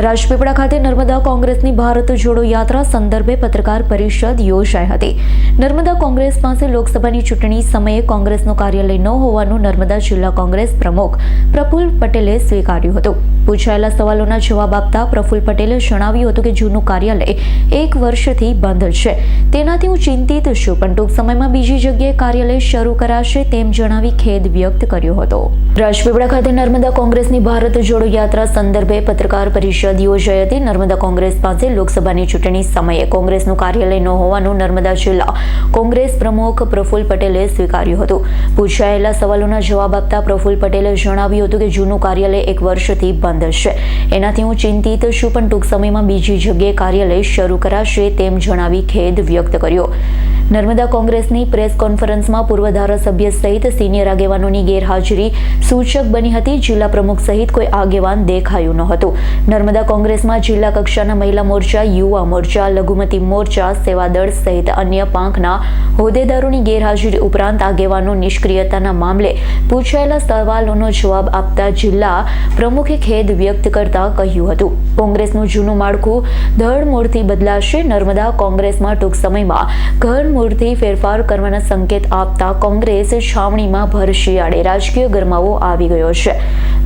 રાજપીપળા ખાતે નર્મદા કોંગ્રેસની ભારત જોડો યાત્રા સંદર્ભે પત્રકાર પરિષદ યોજાઈ હતી. નર્મદા કોંગ્રેસ પાસે લોકસભાની ચૂંટણી સમયે કોંગ્રેસનું કાર્યાલય ન હોવાનું નર્મદા જિલ્લા કોંગ્રેસ પ્રમુખ પ્રફુલ પટેલે સ્વીકાર્યું હતું. પૂછાયેલા સવાલોના જવાબ આપતા પ્રફુલ પટેલે જણાવ્યું હતું કે જૂનું કાર્યાલય એક વર્ષથી બંધ છે. તેનાથી હું ચિંતિત છું, પણ ટૂંક સમયમાં બીજી જગ્યાએ કાર્યાલય શરૂ કરાશે તેમ જણાવી ખેદ વ્યક્ત કર્યો હતો. રાજપીપળા ખાતે નર્મદા કોંગ્રેસની ભારત જોડો યાત્રા સંદર્ભે પત્રકાર પરિષદ યોજાઈ હતી નર્મદા કોંગ્રેસ પાસે લોકસભાની ચૂંટણી સમયે કોંગ્રેસનું કાર્યાલય ન હોવાનું નર્મદા જિલ્લા કોંગ્રેસ પ્રમુખ પ્રફુલ્લ પટેલે સ્વીકાર્યું હતું. પૂછાયેલા સવાલોના જવાબ આપતા પ્રફુલ પટેલે જણાવ્યું હતું કે જૂનું કાર્યાલય એક વર્ષથી બંધ છે. એનાથી હું ચિંતિત છું, પણ ટૂંક સમયમાં બીજી જગ્યાએ કાર્યાલય શરૂ કરાશે તેમ જણાવી ખેદ વ્યક્ત કર્યો. નર્મદા કોંગ્રેસની પ્રેસ કોન્ફરન્સમાં પૂર્વ ધારાસભ્ય સહિત સિનિયર આગેવાનોની ગેરહાજરી સૂચક બની હતી. જિલ્લા પ્રમુખ સહિત કોઈ આગેવાન દેખાયું નહોતું નર્મદા કોંગ્રેસમાં જિલ્લા કક્ષાના મહિલા મોરચા, યુવા મોરચા, લઘુમતી મોરચા, સેવાદળ સહિત અન્ય પાંખના હોદ્દેદારોની ગેરહાજરી ઉપરાંત આગેવાનો નિષ્ક્રિયતાના મામલે પૂછાયેલા સવાલોનો જવાબ આપતા જિલ્લા પ્રમુખે ખેદ વ્યક્ત કરતા કહ્યું હતું. કોંગ્રેસનું જૂનું માળખું ધડમૂળથી બદલાશે. નર્મદા કોંગ્રેસમાં ટૂંક સમયમાં ઘરમૂળથી ફેરફાર કરવાના સંકેત આપતા કોંગ્રેસ છાવણીમાં ભર શિયાળે રાજકીય ગરમાવો આવી ગયો છે.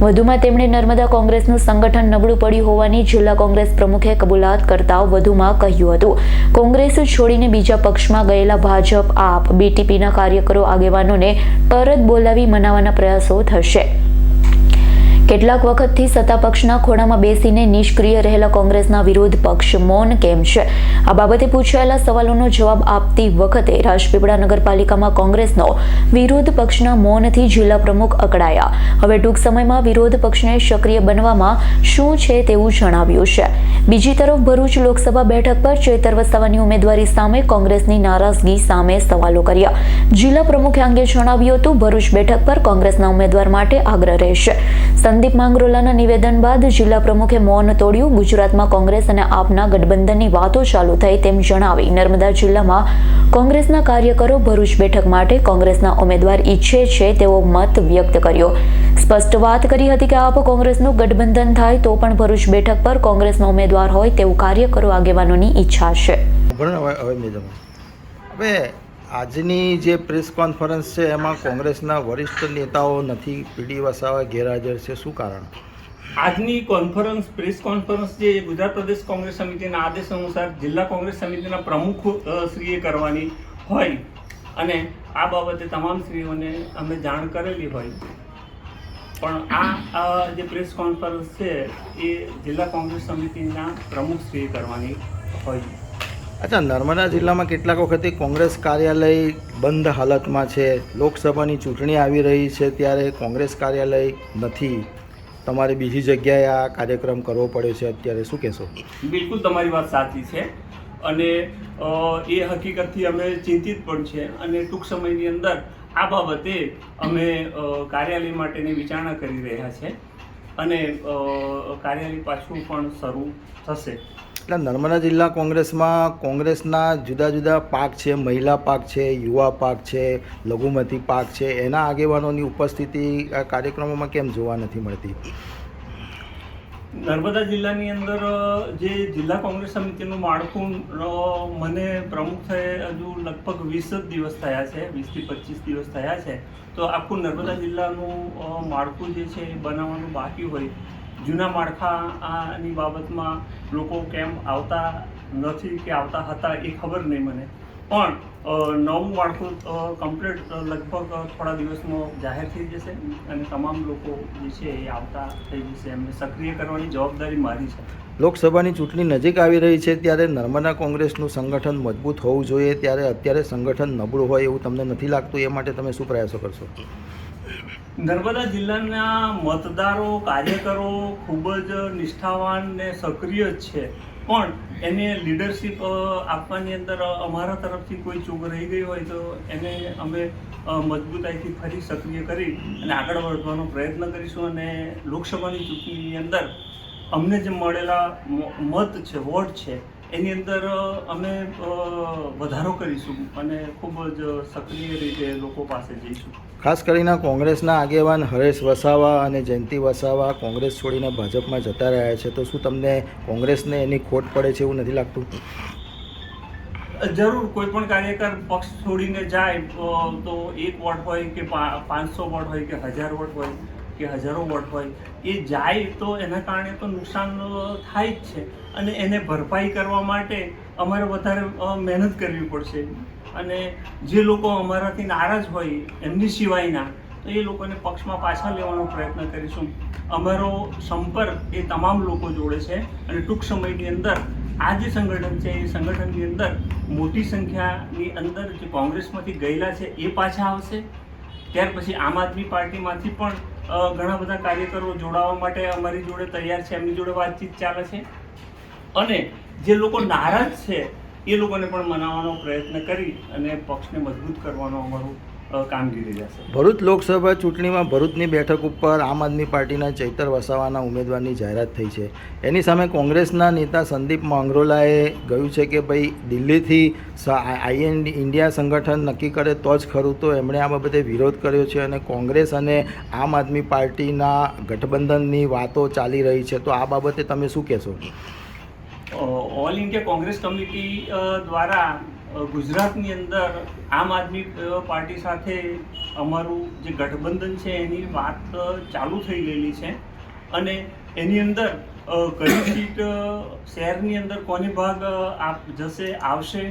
વધુમાં તેમણે નર્મદા કોંગ્રેસનું સંગઠન નબળું પડ્યું હોવાની જિલ્લા કોંગ્રેસ પ્રમુખે કબૂલાત કરતા વધુમાં કહ્યું હતું. કોંગ્રેસ છોડીને બીજા પક્ષમાં ગયેલા ભાજપ, આપ, બીટીપીના કાર્યકરો આગેવાનોને પરત બોલાવી મનાવવાના પ્રયાસો થશે. કેટલાક વખતથી સત્તા પક્ષના બેસીને નિષ્ક્રિય રહેલા કોંગ્રેસના વિરોધ પક્ષ મૌન કેમ છે? આ બાબતે પૂછાયેલા સવાલોનો જવાબ આપતી વખતે રાજપીપળા નગરપાલિકામાં કોંગ્રેસનો વિરોધ પક્ષના મૌનથી જિલ્લા પ્રમુખ અકળાયા. હવે ટૂંક સમયમાં વિરોધ પક્ષને સક્રિય બનવામાં શું છે તેવું જણાવ્યું છે. બીજી તરફ ભરૂચ લોકસભા બેઠક પર ચેતર વસાવાની ઉમેદવારી સામે કોંગ્રેસની નારાજગી સામે સવાલો કર્યા. જિલ્લા પ્રમુખે અંગે જણાવ્યું હતું, ભરૂચ બેઠક પર કોંગ્રેસના ઉમેદવાર માટે આગ્રહ રહેશે. સંદીપ માંગરોલાના નિવેદન બાદ જિલ્લા પ્રમુખે મૌન તોડ્યું. ગુજરાતમાં કોંગ્રેસ અને આપના ગઠબંધનની વાતો ચાલુ થઈ તેમ જણાવી નર્મદા જિલ્લામાં કોંગ્રેસના કાર્યકરો ભરૂચ બેઠક માટે કોંગ્રેસના ઉમેદવાર ઈચ્છે છે તેવો મત વ્યક્ત કર્યો. સ્પષ્ટ વાત કરી હતી કે આપ કોંગ્રેસનું ગઠબંધન થાય તો પણ ભરૂચ બેઠક પર કોંગ્રેસનો ઉમેદવાર હોય તેવું કાર્યકરો આગેવાનોની ઈચ્છા છે. આજની જે પ્રેસ કોન્ફરન્સ છે, એમાં કોંગ્રેસના વરિષ્ઠ નેતાઓ નથી, પીડી વસાવા ગેરહાજર છે. શું કારણ? આજની કોન્ફરન્સ, પ્રેસ કોન્ફરન્સ જે ગુજરાત પ્રદેશ કોંગ્રેસ સમિતિના આદેશ અનુસાર જિલ્લા કોંગ્રેસ સમિતિના પ્રમુખ શ્રીએ કરવાની હોય અને આ બાબતે તમામ શ્રીઓને અમે જાણ કરેલી હોય. પણ આ જે પ્રેસ કોન્ફરન્સ છે, એ જિલ્લા કોંગ્રેસ સમિતિના પ્રમુખ શ્રીએ કરવાની હોય. અચ્છા, નર્મદા જિલ્લામાં કેટલાક વખતે કોંગ્રેસ કાર્યાલય બંધ હાલતમાં છે. લોકસભાની ચૂંટણી આવી રહી છે ત્યારે કોંગ્રેસ કાર્યાલય નથી. તમારે બીજી જગ્યાએ આ કાર્યક્રમ કરવો પડે છે, અત્યારે શું કહેશો? બિલકુલ તમારી વાત સાચી છે. અને એ હકીકતથી અમે ચિંતિત પણ છે. અને ટૂંક સમયની અંદર આ બાબતે અમે કાર્યાલય માટેની વિચારણા કરી રહ્યા છે. અને કાર્યાલય પાછું પણ શરૂ થશે. એટલે નર્મદા જિલ્લા કોંગ્રેસમાં કોંગ્રેસના જુદા જુદા પાક છે, મહિલા પાક છે, યુવા પાક છે, લઘુમતી પાક છે, એના આગેવાનોની ઉપસ્થિતિ આ કાર્યક્રમોમાં કેમ જોવા નથી મળતી? નર્મદા જિલ્લાની અંદર જે જિલ્લા કોંગ્રેસ સમિતિનું માળખું મને પ્રમુખ હજુ લગભગ વીસ જ દિવસ થયા છે વીસથી પચીસ દિવસ થયા છે. તો આખું નર્મદા જિલ્લાનું માળખું જે છે એ બનાવવાનું બાકી હોય. જૂના માળખાની બાબતમાં લોકો કેમ આવતા નથી કે આવતા હતા એ ખબર નહીં મને. પણ નવું માળખું કમ્પ્લીટ લગભગ થોડા દિવસમાં જાહેર થઈ જશે અને તમામ લોકો જે છે એ આવતા થઈ જશે. એમને સક્રિય કરવાની જવાબદારી મારી છે. લોકસભાની ચૂંટણી નજીક આવી રહી છે ત્યારે નર્મદા કોંગ્રેસનું સંગઠન મજબૂત હોવું જોઈએ. ત્યારે અત્યારે સંગઠન નબળું હોય એવું તમને નથી લાગતું? એ માટે તમે શું પ્રયાસો કરશો? નર્મદા જિલ્લાના મતદારો, કાર્યકરો ખૂબ જ નિષ્ઠાવાન ને સક્રિય છે. પણ એને લીડરશિપ આપવાની અંદર અમારા તરફથી કોઈ ચૂક રહી ગઈ હોય તો એને અમે મજબૂતાઈથી ફરી સક્રિય કરી અને આગળ વધવાનો પ્રયત્ન કરીશું અને લોકસભાની ચૂંટણીની અંદર અમને જે મળેલા મત છે, વોટ છે એની અંદર અમે વધારો કરીશું અને ખૂબ જ સક્રિય રીતે લોકો પાસે જઈશું. ખાસ કરીને કોંગ્રેસના આગેવાન હરેશ વસાવા અને જયંતિ વસાવા કોંગ્રેસ છોડીને ભાજપમાં જતા રહ્યા છે. તો શું તમને કોંગ્રેસને એની ખોટ પડે છે એવું નથી લાગતું? જરૂર કોઈ પણ કાર્યકર પક્ષ છોડીને જાય તો એક વોટ હોય કે પાંચસો વોટ હોય કે હજાર વોટ હોય કે હજારો વોટ હોય, એ જાય તો એના કારણે તો નુકસાન થાય જ છે. અને એને ભરપાઈ કરવા માટે અમારે વધારે મહેનત કરવી પડશે. અને જે લોકો અમારાથી નારાજ હોય, એમની સિવાયના, તો એ લોકોને પક્ષમાં પાછા લેવાનો પ્રયત્ન કરીશું. અમારો સંપર્ક એ તમામ લોકો જોડે છે. અને ટૂંક સમયની અંદર આ જે સંગઠન છે, એ સંગઠનની અંદર મોટી સંખ્યાની અંદર જે કોંગ્રેસમાંથી ગયેલા છે, એ પાછા આવશે. ત્યાર પછી આમ આદમી પાર્ટીમાંથી પણ ઘણા બધા કાર્યકરો જોડાવા માટે અમારી જોડે તૈયાર છે, એમની જોડે વાતચીત ચાલે છે. અને જે લોકો નારાજ છે, એ લોકોને પણ મનાવવાનો પ્રયત્ન કરી અને પક્ષને મજબૂત કરવાનો અમારું કામગીરી રહેશે. ભરૂચ લોકસભા ચૂંટણીમાં ભરૂચની બેઠક ઉપર આમ આદમી પાર્ટીના ચૈતર વસાવાના ઉમેદવારની જાહેરાત થઈ છે. એની સામે કોંગ્રેસના નેતા સંદીપ માંગરોલાએ કહ્યું છે કે ભાઈ દિલ્હીથી આઈએન ઇન્ડિયા સંગઠન નક્કી કરે તો જ ખરું. તો એમણે આ બાબતે વિરોધ કર્યો છે અને કોંગ્રેસ અને આમ આદમી પાર્ટીના ગઠબંધનની વાતો ચાલી રહી છે. તો આ બાબતે તમે શું કહેશો? ઓલ ઇન્ડિયા કોંગ્રેસ કમિટી દ્વારા ગુજરાતની અંદર આમ આદમી પાર્ટી સાથે અમારું જે ગઠબંધન છે એની વાત ચાલુ થઈ ગયેલી છે. અને એની અંદર કઈ સીટ શહેરની અંદર કોની ભાગ આપ જશે, આવશે,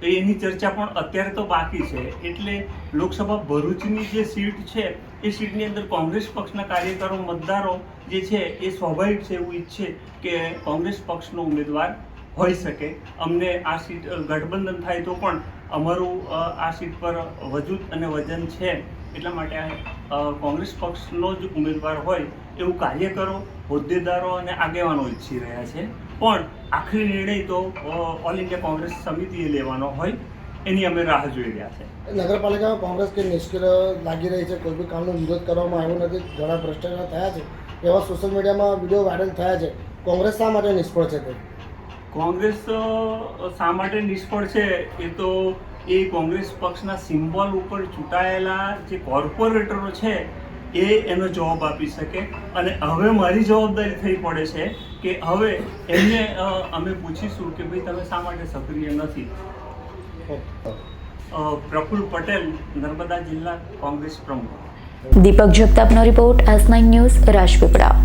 તો એની ચર્ચા પણ અત્યારે તો બાકી છે. એટલે લોકસભા ભરૂચની જે સીટ છે, એ સીટની અંદર કોંગ્રેસ પક્ષના કાર્યકરો, મતદારો જે છે, એ સ્વાભાવિક છે એવું ઈચ્છે કે કોંગ્રેસ પક્ષનો ઉમેદવાર હોઈ શકે. અમને આ સીટ ગઠબંધન થાય તો પણ અમારું આ સીટ પર વજૂદ અને વજન છે એટલા માટે આ કોંગ્રેસ પક્ષનો જ ઉમેદવાર હોય એવું કાર્યકરો હોદ્દેદારો અને આગેવાનો ઈચ્છી રહ્યા છે. પણ આખરી નિર્ણય તો ઓલ ઇન્ડિયા કોંગ્રેસ સમિતિએ લેવાનો હોય એની અમે રાહ જોઈ રહ્યા છે. નગરપાલિકામાં કોંગ્રેસ કે નિષ્ક્રિય લાગી રહી છે કોઈ બી કામનો વિરોધ કરવામાં આવ્યો નથી ઘણા ભ્રષ્ટાચાર થયા છે એવા સોશિયલ મીડિયામાં વીડિયો વાયરલ થયા છે. કોંગ્રેસ શા માટે નિષ્ફળ છે તે? કોંગ્રેસ શા માટે નિષ્ફળ છે? એ તો એ કોંગ્રેસ પક્ષના સિમ્બોલ ઉપર ચૂંટાયેલા જે કોર્પોરેટરો છે, એ એનો જવાબ આપી શકે. અને હવે મારી જવાબદારી થઈ પડે છે કે હવે એમને અમે પૂછીશું કે ભાઈ, તમે શા માટે સક્રિય નથી? પ્રફુલ પટેલ, નર્મદા જિલ્લા કોંગ્રેસ પ્રમુખ. દીપક જગતાપનો રિપોર્ટ નાઇન ન્યૂઝ, રાજપીપળા.